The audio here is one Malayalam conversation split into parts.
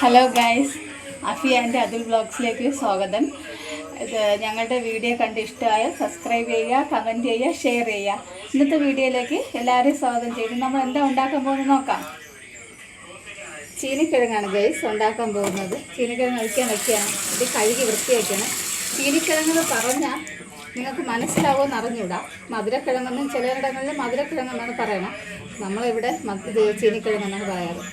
Hello guys Afi and Atul ബ്ലോഗ്സിലേക്ക് സ്വാഗതം. ഇത് ഞങ്ങളുടെ വീഡിയോ കണ്ട് ഇഷ്ടമായ സബ്സ്ക്രൈബ് ചെയ്യുക കമന്റ് ചെയ്യുക ഷെയർ ചെയ്യുക. ഇന്നത്തെ വീഡിയോയിലേക്ക് എല്ലാവരെയും സ്വാഗതം ചെയ്തു നമ്മൾ എന്താ ഉണ്ടാക്കാൻ പോകുന്നത് നോക്കാം. ചീനിക്കിഴങ്ങാണ് ഗൈസ് ഉണ്ടാക്കാൻ പോകുന്നത്. ചീനിക്കിഴങ്ങ് ഒഴിക്കാൻ വയ്ക്കുകയാണ് ഇത് കഴുകി വൃത്തിയാക്കണം ചീനിക്കിഴങ്ങ് പറഞ്ഞാൽ നിങ്ങൾക്ക് മനസ്സിലാവുമെന്ന് അറിഞ്ഞൂടാ മധുരക്കിഴങ്ങെന്നും ചിലയിടങ്ങളിൽ മധുരക്കിഴങ്ങെന്നാണ് പറയണം നമ്മളിവിടെ ഇത് ചീനിക്കിഴങ്ങെന്നാണ് പറയാറ്.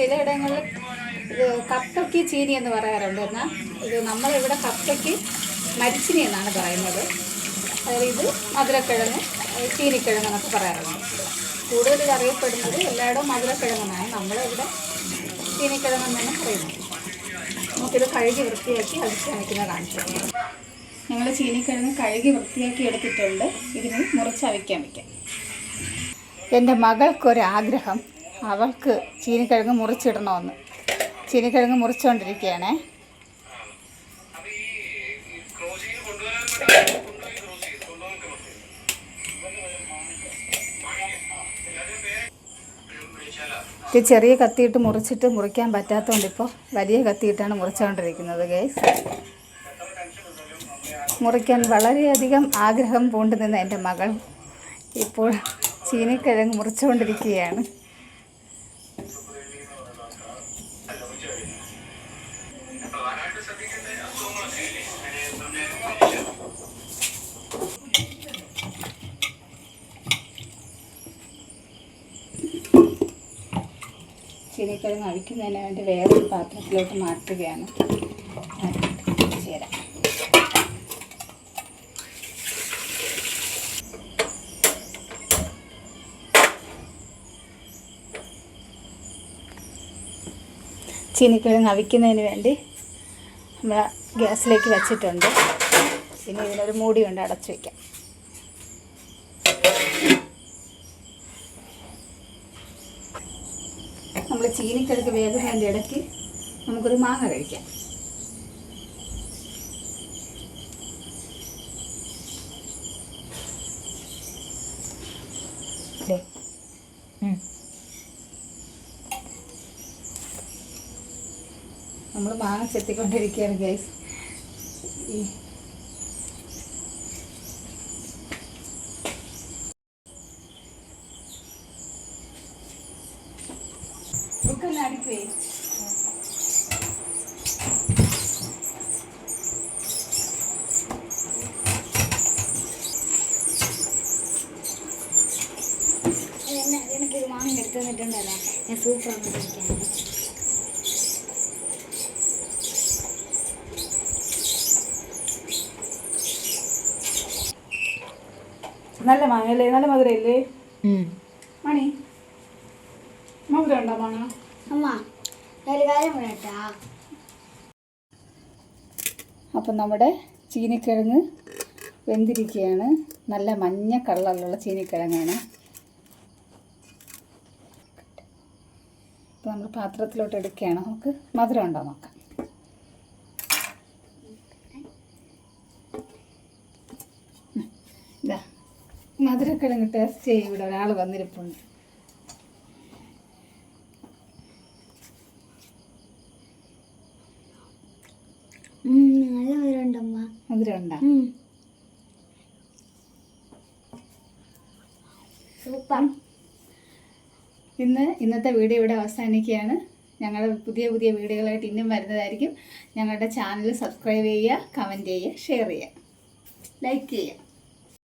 ചിലയിടങ്ങളിൽ ഇത് കപ്പയ്ക്ക് ചീനി എന്ന് പറയാറുണ്ട് എന്നാൽ ഇത് നമ്മളിവിടെ കപ്പയ്ക്ക് മരിച്ചിനി എന്നാണ് പറയുന്നത്. അതായത് ഇത് മധുരക്കിഴങ്ങ് ചീനിക്കിഴങ്ങ് എന്നൊക്കെ പറയാറുണ്ട്. കൂടുതൽ അറിയപ്പെടുന്നത് എല്ലായിടവും മധുരക്കിഴങ്ങെന്നാണ്. നമ്മളിവിടെ ചീനിക്കിഴങ്ങ് തന്നെ പറയുന്നത്. നമുക്കിത് കഴുകി വൃത്തിയാക്കി അവിച്ചയക്കുന്ന കാണിച്ചു ഞങ്ങൾ ചീനിക്കിഴങ്ങ് കഴുകി വൃത്തിയാക്കി എടുത്തിട്ടുണ്ട്. ഇതിന് മുറിച്ച് അവിക്കാൻ വയ്ക്കാം. എന്റെ മകൾക്കൊരാഗ്രഹം. അവൾക്ക് ചീനിക്കിഴങ്ങ് മുറിച്ചിടണമെന്ന്. ചീനിക്കിഴങ്ങ് മുറിച്ചുകൊണ്ടിരിക്കുകയാണേ ഇത് ചെറിയ കത്തിയിട്ട് മുറിച്ചിട്ട് മുറിക്കാൻ പറ്റാത്തതുകൊണ്ട് ഇപ്പോൾ വലിയ കത്തിയിട്ടാണ് മുറിച്ചുകൊണ്ടിരിക്കുന്നത് ഗേസ് മുറിക്കാൻ വളരെയധികം ആഗ്രഹം പൂണ്ടു നിന്ന എന്റെ മകൾ ഇപ്പോൾ ചീനിക്കിഴങ്ങ് മുറിച്ചുകൊണ്ടിരിക്കുകയാണ് ചീനിക്കിഴങ്ങ് അഴിക്കുന്നതിന് വേണ്ടി വേറൊരു പാത്രത്തിലോട്ട് മാറ്റുകയാണ്. ചേരാം. ചീനിക്കിഴങ്ങ് അവിക്കുന്നതിന് വേണ്ടി നമ്മൾ ഗ്യാസിലേക്ക് വെച്ചിട്ടുണ്ട്. ഇനി ഇതിനൊരു മൂടി കൊണ്ട് അടച്ചു വയ്ക്കാം നമ്മൾ ചീനിക്കിഴക്ക് വേഗം ഇടയ്ക്ക് നമുക്കൊരു മാങ്ങ കഴിക്കാം. ദേ. നമ്മൾ മാങ്ങ ചെത്തിക്കൊണ്ടിരിക്കുകയാണ് ഗൈസ് ഈ ബുക്കെല്ലാം അടിപ്പേ എനിക്കൊരു മാങ്ങ എടുത്തു തന്നിട്ടുണ്ടല്ലോ. ഞാൻ സൂപ്പർ ഇരിക്കാൻ നല്ല മാങ്ങയല്ലേ നല്ല മധുരല്ലേ മണി മധുരം ഉണ്ടോ മാണ? അമ്മ ഒരു കാര്യം പറയട്ടാ. അപ്പം നമ്മുടെ ചീനിക്കിഴങ്ങ് വെന്തിരിക്കുകയാണ്. നല്ല മഞ്ഞ കളറിലുള്ള ചീനിക്കിഴങ്ങാണ്. അപ്പോൾ നമ്മൾ പാത്രത്തിലോട്ട് എടുക്കുകയാണ്. നമുക്ക് മധുരം ഉണ്ടോ നോക്കാം ഉം. ഇതാ മധുരക്കിഴങ്ങ് ടേസ്റ്റ് ചെയ്യും ഇവിടെ ഒരാൾ വന്നിരിപ്പുണ്ട് നല്ല മധുരമുണ്ടമ്മ. സൂപ്പർ. ഇന്ന് ഇന്നത്തെ വീഡിയോ ഇവിടെ അവസാനിക്കുകയാണ്. ഞങ്ങൾ പുതിയ പുതിയ വീഡിയോകളായിട്ട് ഇന്നും വരുന്നതായിരിക്കും. ഞങ്ങളുടെ ചാനൽ സബ്സ്ക്രൈബ് ചെയ്യുക കമന്റ് ചെയ്യുക ഷെയർ ചെയ്യുക. ലൈക്ക് ചെയ്യുക.